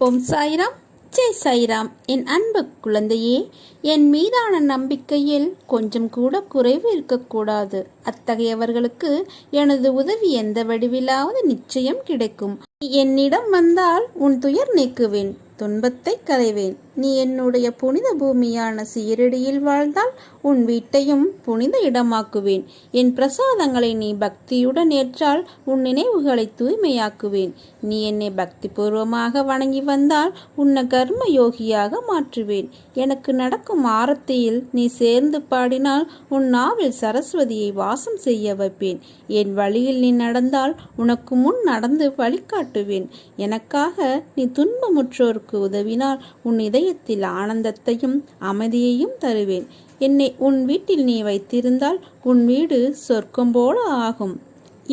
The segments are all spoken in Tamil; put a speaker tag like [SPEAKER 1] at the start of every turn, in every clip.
[SPEAKER 1] ஓம் சாய்ராம் ஜெய் சாய்ராம். என் அன்பு குழந்தையே என் மீதான நம்பிக்கையில் கொஞ்சம் கூட குறைவு இருக்கக்கூடாது. அத்தகையவர்களுக்கு எனது உதவி எந்த வடிவிலாவது நிச்சயம் கிடைக்கும். என்னிடம் வந்தால் உன் துயர் நீக்குவேன் துன்பத்தை களைவேன். நீ என்னுடைய புனித பூமியான சீரடியில் வாழ்ந்தால் உன் வீட்டையும் புனித இடமாக்குவேன். என் பிரசாதங்களை நீ பக்தியுடன் ஏற்றால் உன் நினைவுகளை தூய்மையாக்குவேன். நீ என்னை பக்தி பூர்வமாக வணங்கி வந்தால் உன்னை கர்ம யோகியாக மாற்றுவேன். எனக்கு நடக்கும் ஆரத்தியில் நீ சேர்ந்து பாடினால் உன் நாவில் சரஸ்வதியை வாசம் செய்ய வைப்பேன். என் வழியில் நீ நடந்தால் உனக்கு முன் நடந்து வழிகாட்டுவேன். எனக்காக நீ துன்பமுற்றோருக்கு உதவினால் உன் இதயத்தில் ஆனந்தத்தையும் அமைதியையும் தருவேன். என்னை உன் வீட்டில் நீ வைத்திருந்தால் உன் வீடு சொர்க்கம் போல ஆகும்.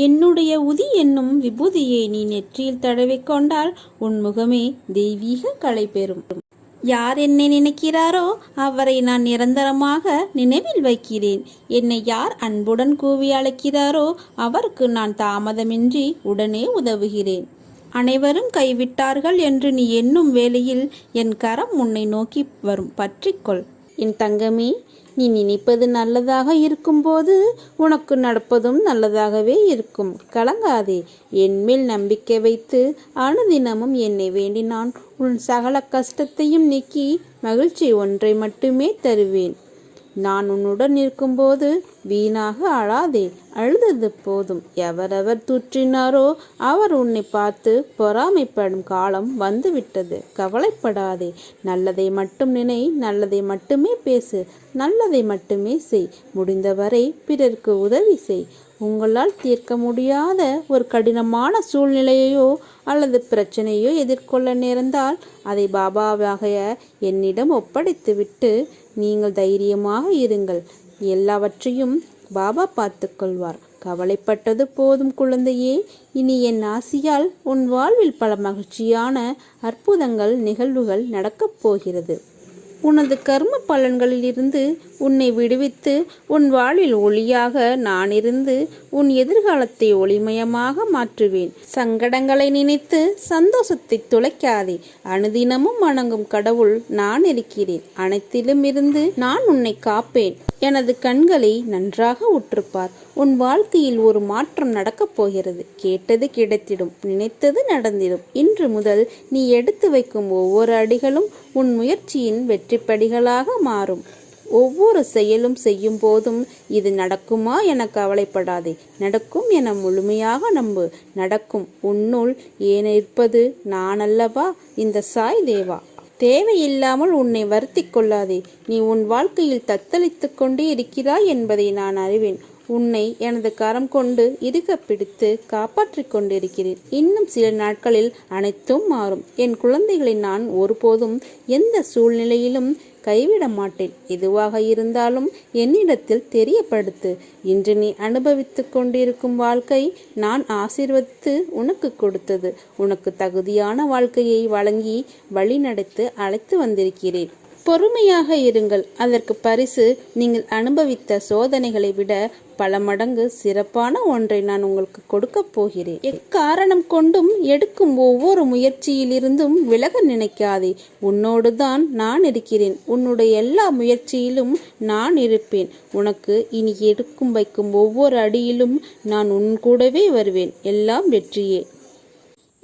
[SPEAKER 1] என்னுடைய உதி என்னும் விபூதியை நீ நெற்றியில் தடவிக்கொண்டால் உன் முகமே தெய்வீக களை பெறும். யார் என்னை நினைக்கிறாரோ அவரை நான் நிரந்தரமாக நினைவில் வைக்கிறேன். என்னை யார் அன்புடன் கூவி அழைக்கிறாரோ அவருக்கு நான் தாமதமின்றி உடனே உதவுகிறேன். அனைவரும் கைவிட்டார்கள் என்று நீ எண்ணும் வேளையில் என் கரம் உன்னை நோக்கி வரும். பற்றிக்கொள் என் தங்கமே நீ நினைப்பது நல்லதாக இருக்கும்போது உனக்கு நடப்பதும் நல்லதாகவே இருக்கும். கலங்காதே. என்மேல் நம்பிக்கை வைத்து அனுதினமும் என்னை வேண்டினான். உன் சகல கஷ்டத்தையும் நீக்கி மகிழ்ச்சி ஒன்றை மட்டுமே தருவேன். நான் உன்னுடன் இருக்கும்போது வீணாக அழாதே. அழுதது போதும். எவரவர் தூற்றினாரோ அவர் உன்னை பார்த்து பொறாமைப்படும் காலம் வந்துவிட்டது. கவலைப்படாதே. நல்லதை மட்டும் நினை நல்லதை மட்டுமே பேசு நல்லதை மட்டுமே செய். முடிந்தவரை பிறருக்கு உதவி செய். உங்களால் தீர்க்க முடியாத ஒரு கடினமான சூழ்நிலையையோ அல்லது பிரச்சனையோ எதிர்கொள்ள நேர்ந்தால் அதை பாபாவாக என்னிடம் ஒப்படைத்துவிட்டு நீங்கள் தைரியமாக இருங்கள். எல்லாவற்றையும் பாபா பார்த்துக்கொள்வார் கவலைப்பட்டது போதும் குழந்தையே. இனி என் ஆசியால் உன் வாழ்வில் பல மகிழ்ச்சியான அற்புதங்கள் நிகழ்வுகள் நடக்கப் போகிறது. உனது கர்ம பலன்களிலிருந்து உன்னை விடுவித்து உன் வாழ்வில் ஒளியாக நான் இருந்து உன் எதிர்காலத்தை ஒளிமயமாக மாற்றுவேன். சங்கடங்களை நினைத்து சந்தோஷத்தை துளைக்காதே. அனுதினமும் வணங்கும் கடவுள் நான் இருக்கிறேன். அனைத்திலும் இருந்து நான் உன்னை காப்பேன். எனது கண்களை நன்றாக உற்றுப்பார். உன் வாழ்க்கையில் ஒரு மாற்றம் நடக்கப் போகிறது. கேட்டது கிடைத்திடும் நினைத்தது நடந்திடும். இன்று முதல் நீ எடுத்து வைக்கும் ஒவ்வொரு அடிகளும் உன் முயற்சியின் வெற்றிப்படிகளாக மாறும். ஒவ்வொரு செயலும் செய்யும் போதும் இது நடக்குமா என கவலைப்படாதே. நடக்கும் என முழுமையாக நம்பு. நடக்கும் உன்னுள் ஏன் இருப்பது நான் அல்லவா இந்த சாய் தேவா. தேவையில்லாமல் உன்னை வருத்தி கொள்ளாதே. நீ உன் வாழ்க்கையில் தத்தளித்து கொண்டே இருக்கிறாய் என்பதை நான் அறிவேன். உன்னை எனது கரம் கொண்டு இருக பிடித்து காப்பாற்றிக் கொண்டிருக்கிறேன் இன்னும் சில நாட்களில் அனைத்தும் மாறும். என் குழந்தைகளை நான் ஒருபோதும் எந்த சூழ்நிலையிலும் கைவிட மாட்டேன். எதுவாக இருந்தாலும் என்னிடத்தில் தெரியப்படுத்து. இன்று நீ அனுபவித்து கொண்டிருக்கும் வாழ்க்கை நான் ஆசீர்வதித்து உனக்கு கொடுத்தது. உனக்கு தகுதியான வாழ்க்கையை வழங்கி வழிநடத்து அழைத்து வந்திருக்கிறேன். பொறுமையாக இருங்கள். அதற்கு பரிசு நீங்கள் அனுபவித்த சோதனைகளை விட பல மடங்கு சிறப்பான ஒன்றை நான் உங்களுக்கு கொடுக்கப் போகிறேன். எக்காரணம் கொண்டும் எடுக்கும் ஒவ்வொரு முயற்சியிலிருந்தும் விலக நினைக்காதே. உன்னோடு தான் நான் இருக்கிறேன். உன்னுடைய எல்லா முயற்சியிலும் நான் இருப்பேன். உனக்கு இனி எடுக்கும் வைக்கும் ஒவ்வொரு அடியிலும் நான் உன் கூடவே வருவேன். எல்லாம் வெற்றியே.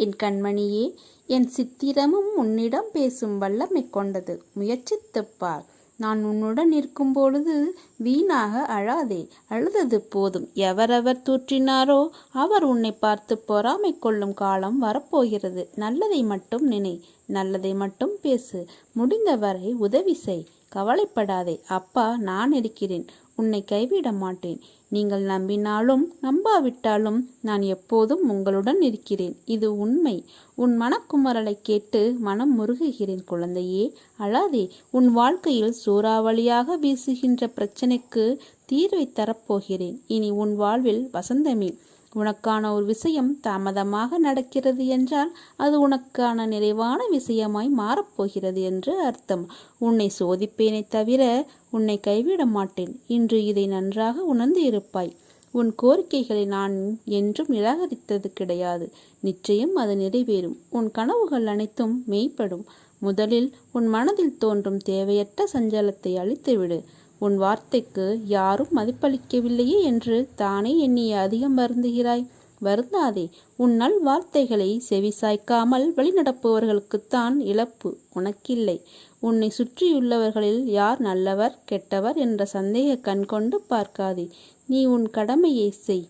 [SPEAKER 1] என் கண்மணியே என் சித்திரமும் உன்னிடம் பேசும் வல்லமை கொண்டது. முயற்சித்துப்பார். நான் உன்னுடன் இருக்கும் பொழுது வீணாக அழாதே. அழுதது போதும். எவரவர் தூற்றினாரோ அவர் உன்னை பார்த்து பொறாமை கொள்ளும் காலம் வரப்போகிறது. நல்லதை மட்டும் நினை. நல்லதை மட்டும் பேசு. முடிந்தவரை உதவி செய். கவலைப்படாதே. அப்பா நான் இருக்கிறேன். உன்னை கைவிட மாட்டேன். நீங்கள் நம்பினாலும் நம்பாவிட்டாலும் நான் எப்போதும் உங்களுடன் இருக்கிறேன். இது உண்மை. உன் மனக்குமரலை கேட்டு மனம் முருகுகிறேன் குழந்தையே. அழாதே. உன் வாழ்க்கையில் சூறாவளியாக வீசுகின்ற பிரச்சனைக்கு தீர்வை தரப்போகிறேன். இனி உன் வாழ்வில் வசந்தமே. உனக்கான ஒரு விஷயம் தாமதமாக நடக்கிறது என்றால் அது உனக்கான நிறைவான விஷயமாய் மாறப்போகிறது என்று அர்த்தம். உன்னை சோதிப்பேனே தவிர உன்னை கைவிட மாட்டேன். இன்று இதை நன்றாக உணர்ந்து இருப்பாய். உன் கோரிக்கைகளை நான் என்றும் நிராகரித்தது கிடையாது. நிச்சயம் அது நிறைவேறும். உன் கனவுகள் அனைத்தும் மெய்ப்படும். முதலில் உன் மனதில் தோன்றும் தேவையற்ற சஞ்சலத்தை அழித்துவிடு. உன் வார்த்தைக்கு யாரும் மதிப்பளிக்கவில்லையே என்று தானே எண்ணிய அதிகம் வருந்துகிறாய்? வருந்தாதே உன் நல் வார்த்தைகளை செவிசாய்க்காமல் வழிநடப்பவர்களுக்குத்தான் இழப்பு உனக்கில்லை. உன்னை சுற்றியுள்ளவர்களில் யார் நல்லவர் கெட்டவர் என்ற சந்தேக கண் கொண்டு பார்க்காதே நீ உன் கடமையை செய்.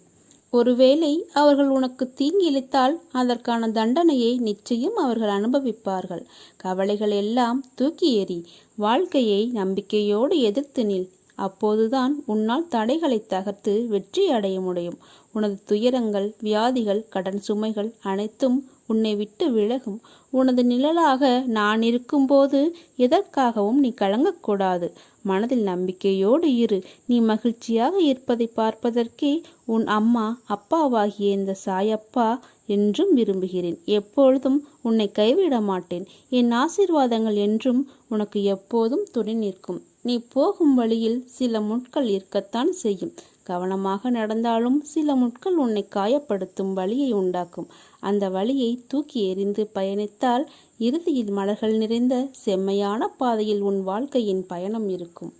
[SPEAKER 1] ஒருவேளை அவர்கள் உனக்கு தீங்கிழித்தால் அதற்கான தண்டனையை நிச்சயம் அவர்கள் அனுபவிப்பார்கள். கவலைகள் எல்லாம் தூக்கி எறி வாழ்க்கையை நம்பிக்கையோடு எதிர்த்து நில். அப்போதுதான் உன்னால் தடைகளை தகர்த்து வெற்றி அடைய முடியும். உனது துயரங்கள் வியாதிகள் கடன் சுமைகள் அனைத்தும் உன்னை விட்டு விலகும். உனது நிழலாக நான் இருக்கும்போது எதற்காகவும் நீ கலங்கக்கூடாது. மனதில் நம்பிக்கையோடு இரு. நீ மகிழ்ச்சியாக இருப்பதை பார்ப்பதற்கே உன் அம்மா அப்பாவாகிய இந்த சாயப்பா என்றும் விரும்புகிறேன். எப்பொழுதும் உன்னை கைவிட மாட்டேன் என் ஆசீர்வாதங்கள் என்றும் உனக்கு எப்போதும் துணை நிற்கும். நீ போகும் வழியில் சில முட்கள் இருக்கத்தான் செய்யும். கவனமாக நடந்தாலும் சில முட்கள் உன்னை காயப்படுத்தும் வழியை உண்டாக்கும். அந்த வழியை தூக்கி எறிந்து பயணித்தால் இறுதியில் மலர்கள் நிறைந்த செம்மையான பாதையில் உன் வாழ்க்கையின் பயணம் இருக்கும்.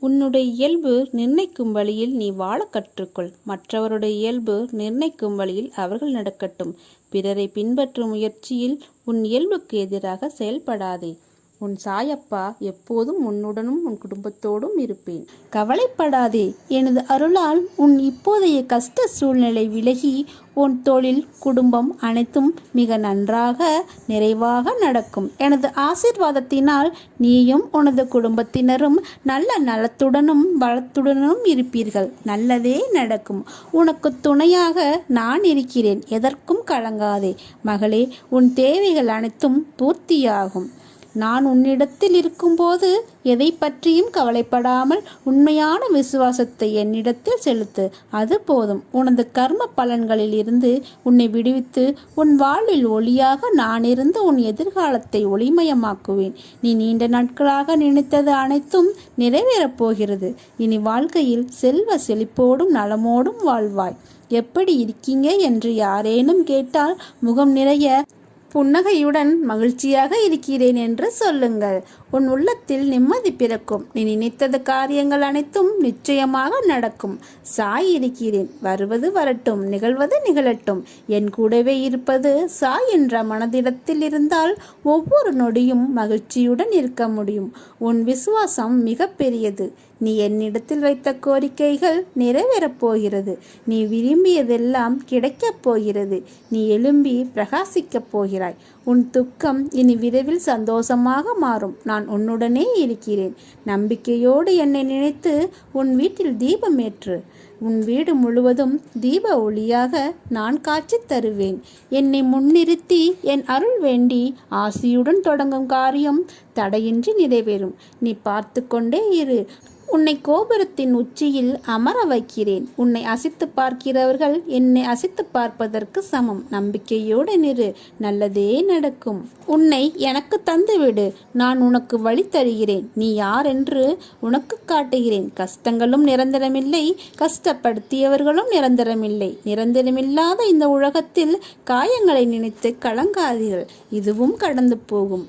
[SPEAKER 1] உன்னுடைய இயல்பு நிர்ணயிக்கும் வழியில் நீ வாழ கற்றுக்கொள். மற்றவருடைய இயல்பு நிர்ணயிக்கும் வழியில் அவர்கள் நடக்கட்டும். பிறரை பின்பற்றும் முயற்சியில் உன் இயல்புக்கு எதிராக செயல்படாதே. உன் சாயப்பா எப்போதும் உன்னுடனும் உன் குடும்பத்தோடும் இருப்பேன். கவலைப்படாதே எனது அருளால் உன் இப்போதைய கஷ்ட சூழ்நிலை விலகி உன் தொழில் குடும்பம் அனைத்தும் மிக நன்றாக நிறைவாக நடக்கும். எனது ஆசிர்வாதத்தினால் நீயும் உனது குடும்பத்தினரும் நல்ல நலத்துடனும் வளத்துடனும் இருப்பீர்கள். நல்லதே நடக்கும். உனக்கு துணையாக நான் இருக்கிறேன். எதற்கும் கலங்காதே. மகளே உன் தேவைகள் அனைத்தும் பூர்த்தியாகும். நான் உன்னிடத்தில் இருக்கும்போது எதை பற்றியும் கவலைப்படாமல் உண்மையான விசுவாசத்தை என்னிடத்தில் செலுத்து. அது போதும். உனது கர்ம பலன்களில் இருந்து உன்னை விடுவித்து உன் வாழ்வில் ஒளியாக நான் இருந்து உன் எதிர்காலத்தை ஒளிமயமாக்குவேன். நீ நீண்ட நாட்களாக நினைத்தது அனைத்தும் நிறைவேறப் போகிறது. இனி வாழ்க்கையில் செல்வ செழிப்போடும் நலமோடும் வாழ்வாய். எப்படி இருக்கீங்க என்று யாரேனும் கேட்டால் முகம் நிறைய புன்னகையுடன் மகிழ்ச்சியாக இருக்கிறேன் என்று சொல்லுங்கள். உன் உள்ளத்தில் நிம்மதி பிறக்கும். நீ நினைத்தது காரியங்கள் அனைத்தும் நிச்சயமாக நடக்கும். சாய் இருக்கிறேன். வருவது வரட்டும். நிகழ்வது நிகழட்டும். என் கூடவே இருப்பது சாய் என்ற மனதிடத்தில் இருந்தால் ஒவ்வொரு நொடியும் மகிழ்ச்சியுடன் இருக்க முடியும். உன் விசுவாசம் மிக பெரியது. நீ என்னிடத்தில் வைத்த கோரிக்கைகள் நிறைவேறப் போகிறது. நீ விரும்பியதெல்லாம் கிடைக்கப் போகிறது. நீ எழும்பி பிரகாசிக்கப் போகிறாய். உன் துக்கம் இனி விரைவில் சந்தோஷமாக மாறும். நான் உன்னுடனே இருக்கிறேன். நம்பிக்கையோடு என்னை நினைத்து உன் வீட்டில் தீபம் ஏற்று. உன் வீடு முழுவதும் தீப ஒளியாக நான் காட்சி தருவேன். என்னை முன்னிறுத்தி என் அருள் வேண்டி ஆசியுடன் தொடங்கும் காரியம் தடையின்றி நிறைவேறும். நீ பார்த்து கொண்டே இரு. உன்னை கோபுரத்தின் உச்சியில் அமர வைக்கிறேன். உன்னை அசித்து பார்க்கிறவர்கள் என்னை அசித்து பார்ப்பதற்கு சமம். நம்பிக்கையோடு நிறு. நல்லதே நடக்கும். உன்னை எனக்கு தந்துவிடு. நான் உனக்கு வழி தருகிறேன். நீ யார் என்று உனக்கு காட்டுகிறேன். கஷ்டங்களும் நிரந்தரமில்லை. கஷ்டப்படுத்தியவர்களும் நிரந்தரமில்லை. நிரந்தரமில்லாத இந்த உலகத்தில் காயங்களை நினைத்து கலங்காதீர்கள். இதுவும் கடந்து போகும்.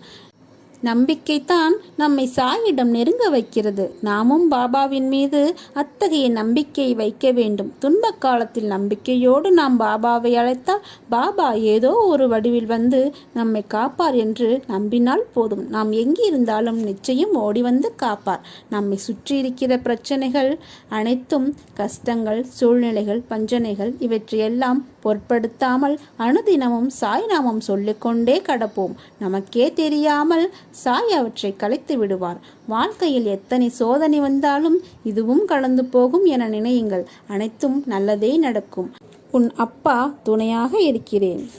[SPEAKER 1] நம்பிக்கைத்தான் நம்மை சாயிடம் நெருங்க வைக்கிறது. நாமும் பாபாவின் மீது அத்தகைய நம்பிக்கை வைக்க வேண்டும். துன்ப காலத்தில் நம்பிக்கையோடு நாம் பாபாவை அழைத்தால் பாபா ஏதோ ஒரு வடிவில் வந்து நம்மை காப்பார் என்று நம்பினால் போதும். நாம் எங்கிருந்தாலும் நிச்சயம் ஓடி வந்து காப்பார். நம்மை சுற்றி இருக்கிற பிரச்சனைகள் அனைத்தும் கஷ்டங்கள் சூழ்நிலைகள் பஞ்சனைகள் இவற்றையெல்லாம் பொருட்படுத்தாமல் அனுதினமும் சாய்நாமம் சொல்லிக்கொண்டே கடப்போம். நமக்கே தெரியாமல் சாய் அவற்றை கலைத்து விடுவார். வாழ்க்கையில் எத்தனை சோதனை வந்தாலும் இதுவும் கடந்து போகும் என நினையுங்கள். அனைத்தும் நல்லதே நடக்கும். உன் அப்பா துணையாக இருக்கிறேன்.